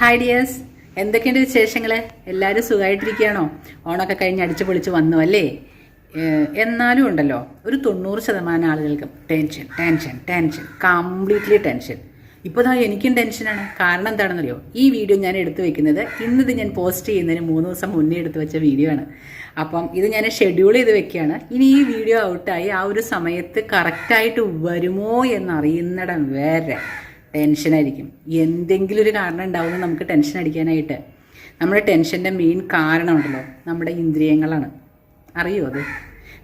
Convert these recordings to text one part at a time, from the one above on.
Hi dears എന്തൊക്കെയുണ്ട് വിശേഷങ്ങൾ എല്ലാവരും സുഖമായിട്ടിരിക്കുകയാണോ ഓണമൊക്കെ കഴിഞ്ഞ് അടിച്ചു പൊളിച്ച് വന്നു അല്ലേ? എന്നാലും ഉണ്ടല്ലോ ഒരു തൊണ്ണൂറ് ശതമാനം ആളുകൾക്ക് tension tension tension completely tension ഇപ്പോൾ തന്നെ എനിക്കും ടെൻഷനാണ് കാരണം എന്താണെന്നറിയോ? ഈ വീഡിയോ ഞാൻ എടുത്തു വെക്കുന്നത് ഇന്നിത് ഞാൻ പോസ്റ്റ് ചെയ്യുന്നതിന് മൂന്ന് ദിവസം മുന്നേ എടുത്തു വെച്ച വീഡിയോ ആണ്. അപ്പം ഇത് ഞാൻ ഷെഡ്യൂൾ ചെയ്ത് വെക്കുകയാണ്. ഇനി ഈ വീഡിയോ ഔട്ടായി ആ ഒരു സമയത്ത് കറക്റ്റായിട്ട് വരുമോ എന്നറിയുന്നിടം വരെ ടെൻഷനായിരിക്കും എന്തെങ്കിലും ഒരു കാരണം ഉണ്ടാവുമെന്ന് നമുക്ക് ടെൻഷൻ അടിക്കാനായിട്ട്. നമ്മുടെ ടെൻഷന്റെ മെയിൻ കാരണമുണ്ടല്ലോ നമ്മുടെ ഇന്ദ്രിയങ്ങളാണ്. അറിയോ അത്?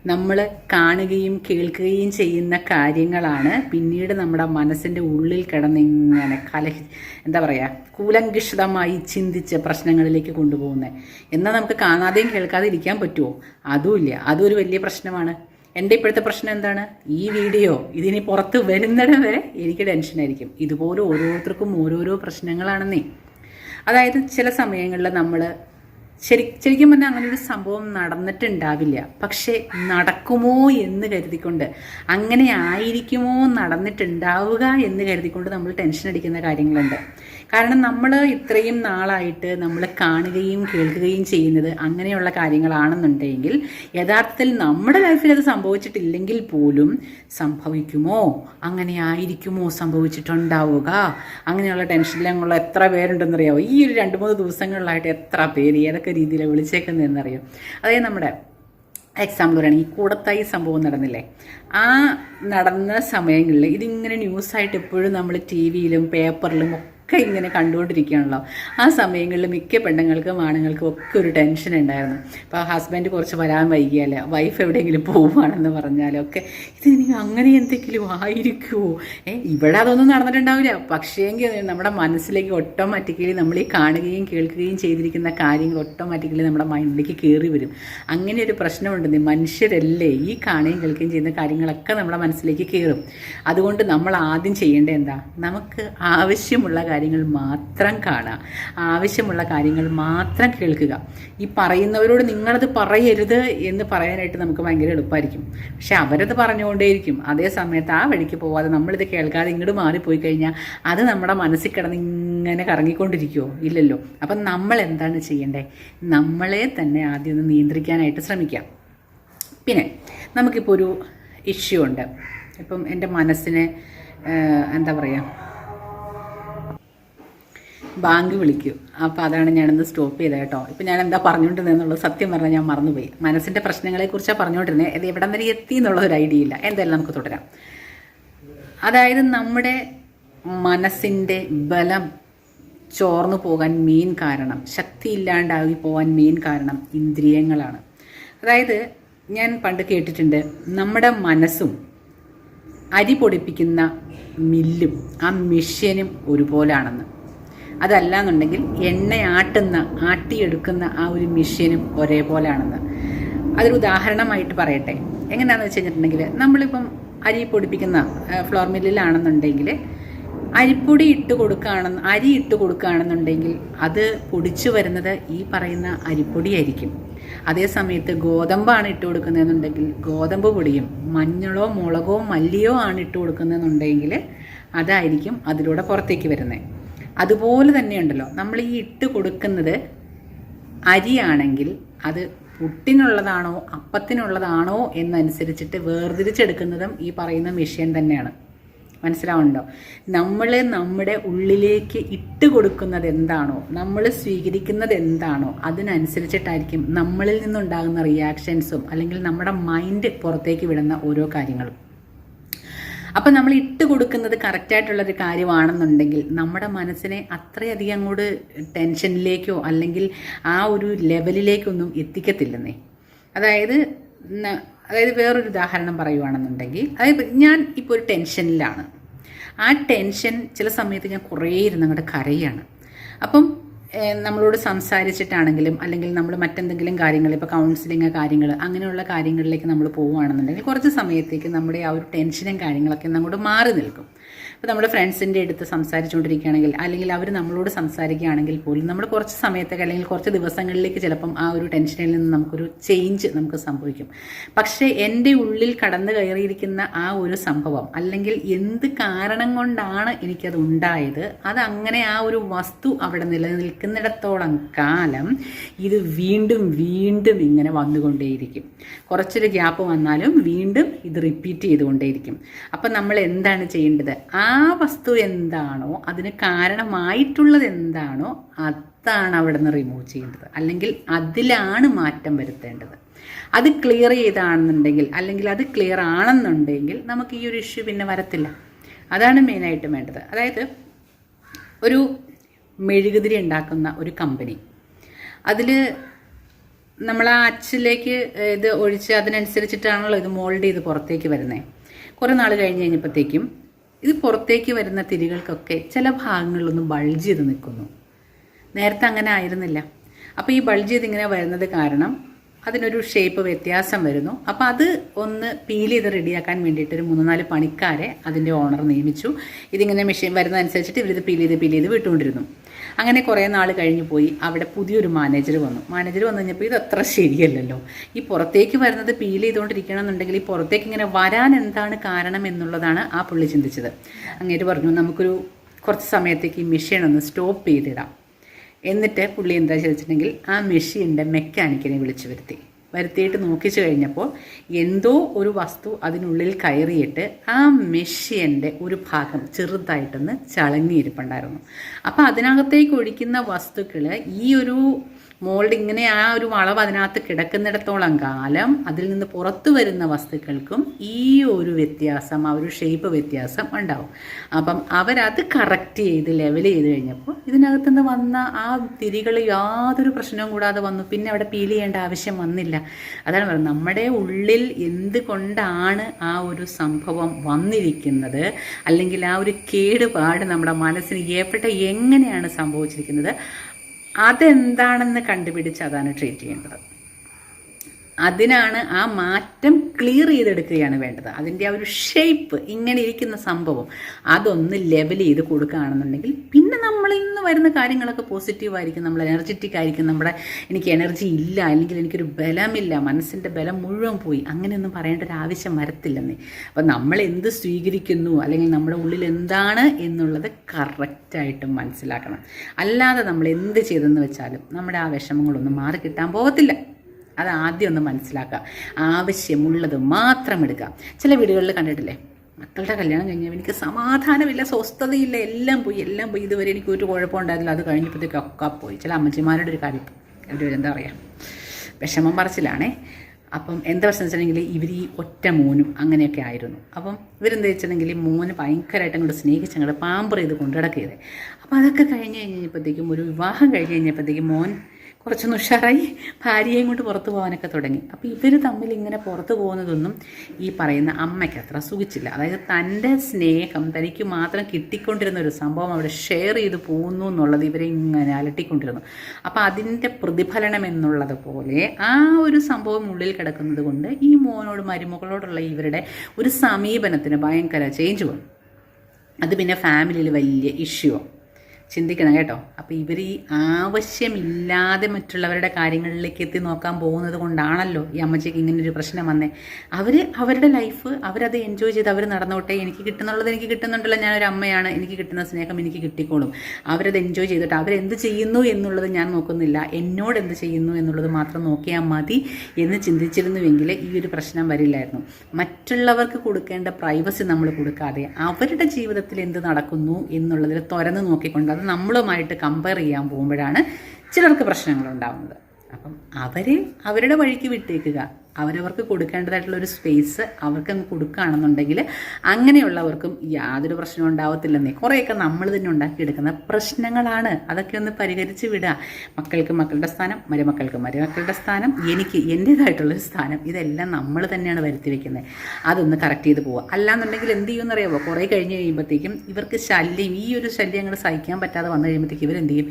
നമ്മൾ കാണുകയും കേൾക്കുകയും ചെയ്യുന്ന കാര്യങ്ങളാണ് പിന്നീട് നമ്മുടെ മനസ്സിന്റെ ഉള്ളിൽ കിടന്നിങ്ങനെ കലഹി എന്താ പറയുക കൂലങ്കിഷിതമായി ചിന്തിച്ച് പ്രശ്നങ്ങളിലേക്ക് കൊണ്ടുപോകുന്നത് എന്നാൽ നമുക്ക് കാണാതെയും കേൾക്കാതെ ഇരിക്കാൻ പറ്റുമോ അതുമില്ല അതും ഒരു വലിയ പ്രശ്നമാണ്. എന്റെ ഇപ്പോഴത്തെ പ്രശ്നം എന്താണ്? ഈ വീഡിയോ ഇതിനി പുറത്ത് വരുന്നിടം വരെ എനിക്ക് ടെൻഷനായിരിക്കും ഇതുപോലെ ഓരോരുത്തർക്കും ഓരോരോ പ്രശ്നങ്ങളാണെന്നേ. അതായത് ചില സമയങ്ങളിൽ നമ്മൾ ശരി ശരിക്കും പറഞ്ഞാൽ അങ്ങനെ ഒരു സംഭവം നടന്നിട്ടുണ്ടാവില്ല. പക്ഷേ നടക്കുമോ എന്ന് കരുതിക്കൊണ്ട് അങ്ങനെ ആയിരിക്കുമോ നടന്നിട്ടുണ്ടാവുക എന്ന് കരുതിക്കൊണ്ട് നമ്മൾ ടെൻഷൻ അടിക്കുന്ന കാര്യങ്ങളുണ്ട്. കാരണം നമ്മൾ ഇത്രയും നാളായിട്ട് നമ്മൾ കാണുകയും കേൾക്കുകയും ചെയ്യുന്നത് അങ്ങനെയുള്ള കാര്യങ്ങളാണെന്നുണ്ടെങ്കിൽ യഥാർത്ഥത്തിൽ നമ്മുടെ ലൈഫിൽ അത് സംഭവിച്ചിട്ടില്ലെങ്കിൽ പോലും സംഭവിക്കുമോ? അങ്ങനെ ആയിരിക്കുമോ സംഭവിച്ചിട്ടുണ്ടാവുക? അങ്ങനെയുള്ള ടെൻഷനിലുള്ള എത്ര പേരുണ്ടെന്നറിയാമോ ഈ ഒരു രണ്ട് മൂന്ന് ദിവസങ്ങളിലായിട്ട് എത്ര പേര് ഏതൊക്കെ രീതിയിലാണ് വിളിച്ചേക്കുന്നതെന്നറിയോ? അതായത് നമ്മുടെ എക്സാമ്പിൾ പറയുകയാണെങ്കിൽ കൂടത്തായി സംഭവം നടന്നില്ലേ? ആ നടന്ന സമയങ്ങളിൽ ഇതിങ്ങനെ ന്യൂസായിട്ട് എപ്പോഴും നമ്മൾ ടി വിയിലും പേപ്പറിലും ഒക്കെ ഇങ്ങനെ കണ്ടുകൊണ്ടിരിക്കുകയാണല്ലോ. ആ സമയങ്ങളിൽ മിക്ക പെണ്ണുങ്ങൾക്കും ആണുങ്ങൾക്കും ഒക്കെ ഒരു ടെൻഷൻ ഉണ്ടായിരുന്നു. അപ്പോൾ ഹസ്ബൻഡ് കുറച്ച് വരാൻ വൈകിയല്ലേ വൈഫ് എവിടെയെങ്കിലും പോവുകയാണെന്ന് പറഞ്ഞാലൊക്കെ ഇത് ഇനി അങ്ങനെ എന്തെങ്കിലും ആയിരിക്കുമോ ഏ ഇവിടെ അതൊന്നും നടന്നിട്ടുണ്ടാവില്ല. പക്ഷേങ്കിൽ നമ്മുടെ മനസ്സിലേക്ക് ഓട്ടോമാറ്റിക്കലി നമ്മൾ ഈ കാണുകയും കേൾക്കുകയും ചെയ്തിരിക്കുന്ന കാര്യങ്ങൾ ഓട്ടോമാറ്റിക്കലി നമ്മുടെ മൈൻഡിലേക്ക് കയറി വരും. അങ്ങനെ ഒരു പ്രശ്നമുണ്ട്. മനുഷ്യരല്ലേ ഈ കാണുകയും കേൾക്കുകയും ചെയ്യുന്ന കാര്യങ്ങളൊക്കെ നമ്മുടെ മനസ്സിലേക്ക് കയറും അതുകൊണ്ട് നമ്മൾ ആദ്യം ചെയ്യേണ്ടത് എന്താ? നമുക്ക് ആവശ്യമുള്ള കാര്യങ്ങൾ മാത്രം കാണുക. ആവശ്യമുള്ള കാര്യങ്ങൾ മാത്രം കേൾക്കുക. ഈ പറയുന്നവരോട് നിങ്ങളത് പറയരുത് എന്ന് പറയാനായിട്ട് നമുക്ക് ഭയങ്കര എളുപ്പമായിരിക്കും പക്ഷെ അവരത് പറഞ്ഞുകൊണ്ടേയിരിക്കും. അതേ സമയത്ത് ആ വഴിക്ക് പോവാതെ നമ്മളിത് കേൾക്കാതെ ഇങ്ങോട്ട് മാറിപ്പോയി കഴിഞ്ഞാൽ അത് നമ്മുടെ മനസ്സിൽ കിടന്ന് ഇങ്ങനെ കറങ്ങിക്കൊണ്ടിരിക്കുമോ ഇല്ലല്ലോ. അപ്പം നമ്മൾ എന്താണ് ചെയ്യേണ്ടത് നമ്മളെ തന്നെ ആദ്യം ഒന്ന് നിയന്ത്രിക്കാനായിട്ട് ശ്രമിക്കാം പിന്നെ നമുക്കിപ്പോൾ ഒരു ഇഷ്യൂ ഉണ്ട്. ഇപ്പം എന്റെ മനസ്സിനെ എന്താ പറയുക ബാങ്ക് വിളിക്കും. അപ്പോൾ അതാണ് ഞാനിന്ന് സ്റ്റോപ്പ് ചെയ്തത് കേട്ടോ. ഇപ്പം ഞാൻ എന്താ പറഞ്ഞുകൊണ്ടിരുന്നതെന്നുള്ളത് സത്യം പറഞ്ഞാൽ ഞാൻ മറന്നുപോയി. മനസ്സിന്റെ പ്രശ്നങ്ങളെക്കുറിച്ചാണ് പറഞ്ഞുകൊണ്ടിരുന്നത് അത് എവിടം വരെ എത്തി എന്നുള്ള ഒരു ഐഡിയ ഇല്ല. എന്തായാലും നമുക്ക് തുടരാം. അതായത് നമ്മുടെ മനസ്സിന്റെ ബലം ചോർന്നു പോകാൻ മെയിൻ കാരണം ശക്തി ഇല്ലാണ്ടായി പോകാൻ മെയിൻ കാരണം ഇന്ദ്രിയങ്ങളാണ്. അതായത് ഞാൻ പണ്ട് കേട്ടിട്ടുണ്ട് നമ്മുടെ മനസ്സും അരി പൊടിപ്പിക്കുന്ന മില്ലും ആ മെഷീനും ഒരുപോലാണെന്ന്. അതല്ല എന്നുണ്ടെങ്കിൽ എണ്ണ ആട്ടുന്ന ആട്ടിയെടുക്കുന്ന ആ ഒരു മെഷീനും ഒരേപോലെയാണെന്ന് അതൊരു ഉദാഹരണമായിട്ട് പറയട്ടെ. എങ്ങനെയാണെന്ന് വെച്ച് കഴിഞ്ഞിട്ടുണ്ടെങ്കിൽ നമ്മളിപ്പം അരി പൊടിപ്പിക്കുന്ന ഫ്ലോർ മില്ലിലാണെന്നുണ്ടെങ്കിൽ അരിപ്പൊടി ഇട്ട് കൊടുക്കുകയാണെന്ന് അരി ഇട്ട് കൊടുക്കുകയാണെന്നുണ്ടെങ്കിൽ അത് പൊടിച്ചു വരുന്നത് ഈ പറയുന്ന അരിപ്പൊടിയായിരിക്കും. അതേ സമയത്ത് ഗോതമ്പാണ് ഇട്ട് കൊടുക്കുന്നതെന്നുണ്ടെങ്കിൽ ഗോതമ്പ് പൊടിയും മഞ്ഞളോ മുളകോ മല്ലിയോ ആണ് ഇട്ട് കൊടുക്കുന്നതെന്നുണ്ടെങ്കിൽ അതായിരിക്കും അതിലൂടെ പുറത്തേക്ക് വരുന്നത്. അതുപോലെ തന്നെയുണ്ടല്ലോ. നമ്മൾ ഈ ഇട്ട് കൊടുക്കുന്നത് അരിയാണെങ്കിൽ അത് പുട്ടിനുള്ളതാണോ അപ്പത്തിനുള്ളതാണോ എന്നനുസരിച്ചിട്ട് വേർതിരിച്ചെടുക്കുന്നതും ഈ പറയുന്ന മെഷീൻ തന്നെയാണ്. മനസ്സിലാവുന്നുണ്ടോ? നമ്മൾ നമ്മുടെ ഉള്ളിലേക്ക് ഇട്ട് കൊടുക്കുന്നത് എന്താണോ നമ്മൾ സ്വീകരിക്കുന്നത് എന്താണോ അതിനനുസരിച്ചിട്ടായിരിക്കും നമ്മളിൽ നിന്നുണ്ടാകുന്ന റിയാക്ഷൻസും അല്ലെങ്കിൽ നമ്മുടെ മൈൻഡ് പുറത്തേക്ക് വിടുന്ന ഓരോ കാര്യങ്ങളും. അപ്പം നമ്മൾ ഇട്ട് കൊടുക്കുന്നത് കറക്റ്റായിട്ടുള്ളൊരു കാര്യമാണെന്നുണ്ടെങ്കിൽ നമ്മുടെ മനസ്സിനെ അത്രയധികം അങ്ങോട്ട് ടെൻഷനിലേക്കോ അല്ലെങ്കിൽ ആ ഒരു ലെവലിലേക്കൊന്നും എത്തിക്കത്തില്ലെന്നേ. അതായത് അതായത് വേറൊരു ഉദാഹരണം പറയുവാണെന്നുണ്ടെങ്കിൽ അതായത് ഞാൻ ഇപ്പോൾ ഒരു ടെൻഷനിലാണ്. ആ ടെൻഷൻ ചില സമയത്ത് ഞാൻ കുറേ ഇരുന്ന് അങ്ങോട്ട് കരയാണ്. അപ്പം നമ്മളോട് സംസാരിച്ചിട്ടാണെങ്കിലും അല്ലെങ്കിൽ നമ്മൾ മറ്റെന്തെങ്കിലും കാര്യങ്ങൾ ഇപ്പോൾ കൗൺസിലിംഗ് കാര്യങ്ങൾ അങ്ങനെയുള്ള കാര്യങ്ങളിലേക്ക് നമ്മൾ പോവുകയാണെന്നുണ്ടെങ്കിൽ കുറച്ച് സമയത്തേക്ക് നമ്മുടെ ആ ഒരു ടെൻഷനും കാര്യങ്ങളൊക്കെ അങ്ങോട്ട് മാറി നിൽക്കും. ഇപ്പോൾ നമ്മുടെ ഫ്രണ്ട്സിന്റെ അടുത്ത് സംസാരിച്ചുകൊണ്ടിരിക്കുകയാണെങ്കിൽ അല്ലെങ്കിൽ അവർ നമ്മളോട് സംസാരിക്കുകയാണെങ്കിൽ പോലും നമ്മൾ കുറച്ച് സമയത്തേക്ക് അല്ലെങ്കിൽ കുറച്ച് ദിവസങ്ങളിലേക്ക് ചിലപ്പം ആ ഒരു ടെൻഷനിൽ നിന്ന് നമുക്കൊരു ചേഞ്ച് നമുക്ക് സംഭവിക്കും. പക്ഷേ എന്റെ ഉള്ളിൽ കടന്നു കയറിയിരിക്കുന്ന ആ ഒരു സംഭവം അല്ലെങ്കിൽ എന്ത് കാരണം കൊണ്ടാണ് എനിക്കത് ഉണ്ടായത് അത് അങ്ങനെ ആ ഒരു വസ്തു അവിടെ നിലനിൽക്കുന്നിടത്തോളം കാലം ഇത് വീണ്ടും വീണ്ടും ഇങ്ങനെ വന്നുകൊണ്ടേയിരിക്കും. കുറച്ചൊരു ഗ്യാപ്പ് വന്നാലും വീണ്ടും ഇത് റിപ്പീറ്റ് ചെയ്തുകൊണ്ടേയിരിക്കും. അപ്പം നമ്മൾ എന്താണ് ചെയ്യേണ്ടത്? ആ വസ്തു എന്താണോ അതിന് കാരണമായിട്ടുള്ളത് എന്താണോ അതാണ് അവിടെ നിന്ന് റിമൂവ് ചെയ്യേണ്ടത്. അല്ലെങ്കിൽ അതിലാണ് മാറ്റം വരുത്തേണ്ടത്. അത് ക്ലിയർ ചെയ്താണെന്നുണ്ടെങ്കിൽ അല്ലെങ്കിൽ അത് ക്ലിയർ ആണെന്നുണ്ടെങ്കിൽ നമുക്ക് ഈ ഒരു ഇഷ്യൂ പിന്നെ വരത്തില്ല. അതാണ് മെയിനായിട്ട് വേണ്ടത്. അതായത് ഒരു മെഴുകുതിരി ഉണ്ടാക്കുന്ന ഒരു കമ്പനി അതിൽ നമ്മൾ ആ അച്ചിലേക്ക് ഇത് ഒഴിച്ച് അതിനനുസരിച്ചിട്ടാണല്ലോ ഇത് മോൾഡ് ചെയ്ത് പുറത്തേക്ക് വരുന്നത് കുറേ നാൾ കഴിഞ്ഞ് കഴിഞ്ഞപ്പോഴത്തേക്കും ഇത് പുറത്തേക്ക് വരുന്ന തിരികൾക്കൊക്കെ ചില ഭാഗങ്ങളിലൊന്ന് ബൾജ് ചെയ്ത് നിൽക്കുന്നു. നേരത്തെ അങ്ങനെ ആയിരുന്നില്ല. അപ്പോൾ ഈ ബൾജ് ചെയ്ത് ഇങ്ങനെ വരുന്നത് കാരണം അതിനൊരു ഷേപ്പ് വ്യത്യാസം വരുന്നു. അപ്പോൾ അത് ഒന്ന് പീൽ ചെയ്ത് റെഡിയാക്കാൻ വേണ്ടിയിട്ട് ഒരു മൂന്ന് നാല് പണിക്കാരെ അതിന്റെ ഓണർ നിയമിച്ചു. ഇതിങ്ങനെ മെഷീൻ വരുന്നതനുസരിച്ചിട്ട് ഇവരിത് പീൽ ചെയ്ത് പീൽ ചെയ്ത് വിട്ടുകൊണ്ടിരുന്നു. അങ്ങനെ കുറേ നാൾ കഴിഞ്ഞ് പോയി. അവിടെ പുതിയൊരു മാനേജർ വന്നു. മാനേജർ വന്നു കഴിഞ്ഞപ്പോൾ ഇത് അത്ര ശരിയല്ലല്ലോ. ഈ പുറത്തേക്ക് വരുന്നത് പീൽ ചെയ്തുകൊണ്ടിരിക്കണം എന്നുണ്ടെങ്കിൽ ഈ പുറത്തേക്ക് ഇങ്ങനെ വരാൻ എന്താണ് കാരണം എന്നുള്ളതാണ് ആ പുള്ളി ചിന്തിച്ചത്. അങ്ങേര് പറഞ്ഞു നമുക്കൊരു കുറച്ച് സമയത്തേക്ക് ഈ മെഷീൻ ഒന്ന് സ്റ്റോപ്പ് ചെയ്തിടാം. എന്നിട്ട് പുള്ളി എന്താ ചെയ്തിട്ടുണ്ടെങ്കിൽ ആ മെഷീന്റെ മെക്കാനിക്കിനെ വിളിച്ചു വരുത്തി. വരുത്തിയിട്ട് നോക്കിച്ചു കഴിഞ്ഞപ്പോൾ എന്തോ ഒരു വസ്തു അതിനുള്ളിൽ കയറിയിട്ട് ആ മെഷീന്റെ ഒരു ഭാഗം ചെറുതായിട്ടൊന്ന് ചളങ്ങിയിരിപ്പുണ്ടായിരുന്നു. അപ്പോൾ അതിനകത്തേക്ക് ഒഴിക്കുന്ന വസ്തുക്കൾ ഈ ഒരു മോൾഡ് ഇങ്ങനെ ആ ഒരു വളവ് അതിനകത്ത് കിടക്കുന്നിടത്തോളം കാലം അതിൽ നിന്ന് പുറത്തു വരുന്ന വസ്തുക്കൾക്കും ഈ ഒരു വ്യത്യാസം ആ ഒരു ഷേപ്പ് വ്യത്യാസം ഉണ്ടാവും. അപ്പം അവരത് കറക്റ്റ് ചെയ്ത് ലെവൽ ചെയ്ത് കഴിഞ്ഞപ്പോൾ ഇതിനകത്തുനിന്ന് വന്ന ആ തിരികൾ യാതൊരു പ്രശ്നവും കൂടാതെ വന്നു. പിന്നെ അവിടെ പീൽ ചെയ്യേണ്ട ആവശ്യം വന്നില്ല. അതാണ് പറയുന്നത് നമ്മുടെ ഉള്ളിൽ എന്തുകൊണ്ടാണ് ആ ഒരു സംഭവം വന്നിരിക്കുന്നത്? അല്ലെങ്കിൽ ആ ഒരു കേടുപാട് നമ്മുടെ മനസ്സിന് ഏപ്പെട്ട എങ്ങനെയാണ് സംഭവിച്ചിരിക്കുന്നത്? അതെന്താണെന്ന് കണ്ടുപിടിച്ച് അതാണ് ട്രീറ്റ് ചെയ്യേണ്ടത്. അതിനാണ് ആ മാറ്റം ക്ലിയർ ചെയ്തെടുക്കുകയാണ് വേണ്ടത്. അതിന്റെ ആ ഒരു ഷേപ്പ് ഇങ്ങനെ ഇരിക്കുന്ന സംഭവം അതൊന്ന് ലെവൽ ചെയ്ത് കൊടുക്കുകയാണെന്നുണ്ടെങ്കിൽ പിന്നെ നമ്മളിൽ ഇന്ന് വരുന്ന കാര്യങ്ങളൊക്കെ പോസിറ്റീവായിരിക്കും നമ്മൾ എനർജറ്റിക് ആയിരിക്കും. നമ്മുടെ എനിക്ക് എനർജി ഇല്ല അല്ലെങ്കിൽ എനിക്കൊരു ബലമില്ല മനസ്സിന്റെ ബലം മുഴുവൻ പോയി. അങ്ങനെയൊന്നും പറയേണ്ട ഒരു ആവശ്യം വരത്തില്ലെന്നേ അപ്പം നമ്മൾ എന്ത് സ്വീകരിക്കുന്നു അല്ലെങ്കിൽ നമ്മുടെ ഉള്ളിൽ എന്താണ് എന്നുള്ളത് കറക്റ്റായിട്ടും മനസ്സിലാക്കണം. അല്ലാതെ നമ്മൾ എന്ത് ചെയ്തെന്ന് വെച്ചാലും നമ്മുടെ ആ വിഷമങ്ങളൊന്നും മാറി കിട്ടാൻ പോകത്തില്ല. അത് ആദ്യം ഒന്ന് മനസ്സിലാക്കുക. ആവശ്യമുള്ളത് മാത്രം എടുക്കുക. ചില വീടുകളിൽ കണ്ടിട്ടില്ലേ? മക്കളുടെ കല്യാണം കഴിഞ്ഞാൽ എനിക്ക് സമാധാനമില്ല സ്വസ്ഥതയില്ല എല്ലാം പോയി എല്ലാം പോയി. ഇതുവരെ എനിക്ക് ഒരു കുഴപ്പമുണ്ടായിരുന്നില്ല അത് കഴിഞ്ഞപ്പോഴത്തേക്കൊക്കെ പോയി. ചില അമ്മച്ചിമാരുടെ ഒരു കാര്യം ഒരു എന്താ പറയുക വിഷമം പറച്ചിലാണേ. അപ്പം എന്താ പ്രശ്നം വെച്ചിട്ടുണ്ടെങ്കിൽ ഇവർ ഈ ഒറ്റ മോനും അങ്ങനെയൊക്കെ ആയിരുന്നു. അപ്പം ഇവരെന്താ വെച്ചിട്ടുണ്ടെങ്കിൽ മോന് ഭയങ്കരമായിട്ട് അങ്ങോട്ട് സ്നേഹിച്ച് അങ്ങോട്ട് പാമ്പർ ചെയ്ത് കൊണ്ടുനടക്കിയത് അപ്പം അതൊക്കെ കഴിഞ്ഞ് കഴിഞ്ഞപ്പോഴത്തേക്കും ഒരു വിവാഹം കഴിഞ്ഞ് കഴിഞ്ഞപ്പോഴത്തേക്കും മോൻ കുറച്ചൊന്ന് ഉഷാറായി ഭാര്യയെയും കൊണ്ട് പുറത്തു പോകാനൊക്കെ തുടങ്ങി. അപ്പോൾ ഇവർ തമ്മിൽ ഇങ്ങനെ പുറത്തു പോകുന്നതൊന്നും ഈ പറയുന്ന അമ്മയ്ക്ക് അത്ര സുഖിച്ചില്ല. അതായത് തന്റെ സ്നേഹം തനിക്ക് മാത്രം കിട്ടിക്കൊണ്ടിരുന്ന ഒരു സംഭവം അവിടെ ഷെയർ ചെയ്ത് പോകുന്നു എന്നുള്ളത് ഇവരെ ഇങ്ങനെ അലട്ടിക്കൊണ്ടിരുന്നു. അപ്പോൾ അതിന്റെ പ്രതിഫലനം എന്നുള്ളത് പോലെ ആ ഒരു സംഭവം ഉള്ളിൽ കിടക്കുന്നത് കൊണ്ട് ഈ മോനോട് മരുമകളോടുള്ള ഇവരുടെ ഒരു സമീപനത്തിന് ഭയങ്കര ചേഞ്ച് വന്നു. അത് പിന്നെ ഫാമിലിയിൽ വലിയ ഇഷ്യൂ ചിന്തിക്കണം കേട്ടോ. അപ്പോൾ ഇവർ ഈ ആവശ്യമില്ലാതെ മറ്റുള്ളവരുടെ കാര്യങ്ങളിലേക്ക് എത്തി നോക്കാൻ പോകുന്നത് കൊണ്ടാണല്ലോ ഈ അമ്മച്ചിക്ക് ഇങ്ങനെ ഒരു പ്രശ്നം വന്നേ. അവർ അവരുടെ ലൈഫ് അവരത് എൻജോയ് ചെയ്ത് അവർ നടന്നോട്ടെ. എനിക്ക് കിട്ടുന്നുള്ളത് എനിക്ക് കിട്ടുന്നുണ്ടല്ലോ. ഞാനൊരു അമ്മയാണ്. എനിക്ക് കിട്ടുന്ന സ്നേഹം എനിക്ക് കിട്ടിക്കോളും. അവരത് എൻജോയ് ചെയ്തിട്ട് അവരെന്ത് ചെയ്യുന്നു എന്നുള്ളത് ഞാൻ നോക്കുന്നില്ല. എന്നോട് എന്ത് ചെയ്യുന്നു എന്നുള്ളത് മാത്രം നോക്കിയാൽ മതി എന്ന് ചിന്തിച്ചിരുന്നുവെങ്കിൽ ഈ ഒരു പ്രശ്നം വരില്ലായിരുന്നു. മറ്റുള്ളവർക്ക് കൊടുക്കേണ്ട പ്രൈവസി നമ്മൾ കൊടുക്കാതെ അവരുടെ ജീവിതത്തിൽ എന്ത് നടക്കുന്നു എന്നുള്ളതിൽ തുറന്ന് നോക്കിക്കൊണ്ട് അത് നമ്മളുമായിട്ട് കമ്പയർ ചെയ്യാൻ പോകുമ്പോഴാണ് ചിലർക്ക് പ്രശ്നങ്ങൾ ഉണ്ടാകുന്നത് അപ്പം അവരെ അവരുടെ വഴിക്ക് വിട്ടേക്കുക. അവരവർക്ക് കൊടുക്കേണ്ടതായിട്ടുള്ള ഒരു സ്പേസ് അവർക്ക് അങ്ങ് കൊടുക്കുകയാണെന്നുണ്ടെങ്കിൽ അങ്ങനെയുള്ളവർക്കും യാതൊരു പ്രശ്നവും ഉണ്ടാവത്തില്ലെന്നേ. കുറേയൊക്കെ നമ്മൾ തന്നെ ഉണ്ടാക്കിയെടുക്കുന്ന പ്രശ്നങ്ങളാണ്. അതൊക്കെ ഒന്ന് പരിഹരിച്ച് വിടുക. മക്കൾക്ക് മക്കളുടെ സ്ഥാനം മരുമക്കൾക്ക് മരുമക്കളുടെ സ്ഥാനം എനിക്ക് എന്റേതായിട്ടുള്ളൊരു സ്ഥാനം ഇതെല്ലാം നമ്മൾ തന്നെയാണ് വരുത്തി വെക്കുന്നത്. അതൊന്ന് കറക്റ്റ് ചെയ്ത് പോവുക. അല്ലാന്നുണ്ടെങ്കിൽ എന്ത് ചെയ്യുമെന്ന് അറിയാമോ കുറേ കഴിഞ്ഞ് കഴിയുമ്പോഴത്തേക്കും ഇവർക്ക് ശല്യം ഈ ഒരു ശല്യം അങ്ങോട്ട് സഹിക്കാൻ പറ്റാതെ വന്നു കഴിയുമ്പോഴത്തേക്കും ഇവരെന്ത് ചെയ്യും?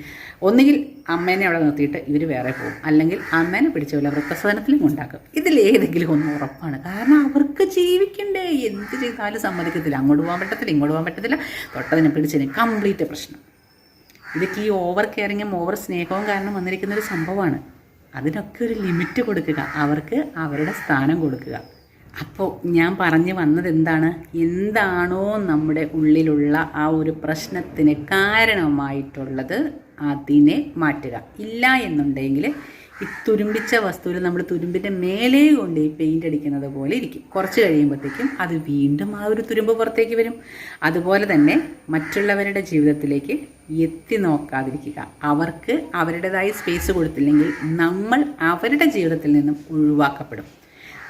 ഒന്നുകിൽ അമ്മേനെ അവിടെ നിർത്തിയിട്ട് ഇവർ വേറെ പോകും അല്ലെങ്കിൽ അമ്മേനെ പിടിച്ച പോലെ വൃത്തസദനത്തിലും ഉണ്ടാക്കും ഇതിൽ അതിലേതെങ്കിലും ഒന്ന് ഉറപ്പാണ്. കാരണം അവർക്ക് ജീവിക്കണ്ടേ? എന്ത് ചെയ്താലും സമ്മതിക്കത്തില്ല. അങ്ങോട്ട് പോകാൻ പറ്റത്തില്ല ഇങ്ങോട്ട് പോകാൻ പറ്റത്തില്ല. തൊട്ടതിനെ പിടിച്ചതിന് കംപ്ലീറ്റ് പ്രശ്നം. ഇതൊക്കെ ഈ ഓവർ കെയറിങ്ങും ഓവർ സ്നേഹവും കാരണം വന്നിരിക്കുന്ന ഒരു സംഭവമാണ്. അതിനൊക്കെ ഒരു ലിമിറ്റ് കൊടുക്കുക. അവർക്ക് അവരുടെ സ്ഥാനം കൊടുക്കുക. അപ്പോൾ ഞാൻ പറഞ്ഞു വന്നത് എന്താണ്? എന്താണോ നമ്മുടെ ഉള്ളിലുള്ള ആ ഒരു പ്രശ്നത്തിന് കാരണമായിട്ടുള്ളത് അതിനെ മാറ്റുക. ഇല്ല എന്നുണ്ടെങ്കിൽ ഈ തുരുമ്പിച്ച വസ്തുവിൽ നമ്മൾ തുരുമ്പിന്റെ മേലെ കൊണ്ട് ഈ പെയിന്റ് അടിക്കുന്നത് പോലെ ഇരിക്കും. കുറച്ച് കഴിയുമ്പോഴത്തേക്കും അത് വീണ്ടും ആ ഒരു തുരുമ്പ് പുറത്തേക്ക് വരും. അതുപോലെ തന്നെ മറ്റുള്ളവരുടെ ജീവിതത്തിലേക്ക് എത്തി നോക്കാതിരിക്കുക. അവർക്ക് അവരുടേതായ സ്പേസ് കൊടുത്തില്ലെങ്കിൽ നമ്മൾ അവരുടെ ജീവിതത്തിൽ നിന്നും ഒഴിവാക്കപ്പെടും.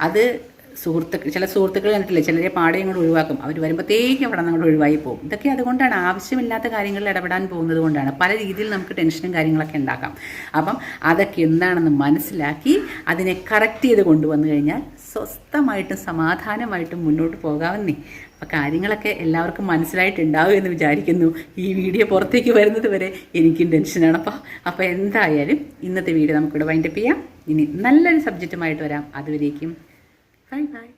അത് സുഹൃത്തുക്കൾ ചില സുഹൃത്തുക്കൾ കണ്ടിട്ടില്ലേ? ചിലരെ പാടെ ഇങ്ങോട്ട് ഒഴിവാക്കും. അവർ വരുമ്പോഴത്തേക്കും അവിടെ അങ്ങോട്ട് ഒഴിവായി പോകും. ഇതൊക്കെ അതുകൊണ്ടാണ് ആവശ്യമില്ലാത്ത കാര്യങ്ങളിൽ ഇടപെടാൻ പോകുന്നത് കൊണ്ടാണ്. പല രീതിയിൽ നമുക്ക് ടെൻഷനും കാര്യങ്ങളൊക്കെ ഉണ്ടാക്കാം. അപ്പം അതൊക്കെ എന്താണെന്ന് മനസ്സിലാക്കി അതിനെ കറക്റ്റ് ചെയ്ത് കൊണ്ടുവന്നു കഴിഞ്ഞാൽ സ്വസ്ഥമായിട്ടും സമാധാനമായിട്ടും മുന്നോട്ട് പോകാമെന്നേ അപ്പോൾ കാര്യങ്ങളൊക്കെ എല്ലാവർക്കും മനസ്സിലായിട്ടുണ്ടാവും എന്ന് വിചാരിക്കുന്നു. ഈ വീഡിയോ പുറത്തേക്ക് വരുന്നത് വരെ എനിക്കും ടെൻഷനാണ്. അപ്പോൾ അപ്പോൾ എന്തായാലും ഇന്നത്തെ വീഡിയോ നമുക്കിവിടെ വൈൻഡപ്പ് ചെയ്യാം. ഇനി നല്ലൊരു സബ്ജക്റ്റുമായിട്ട് വരാം. അതുവരേക്കും Bye bye.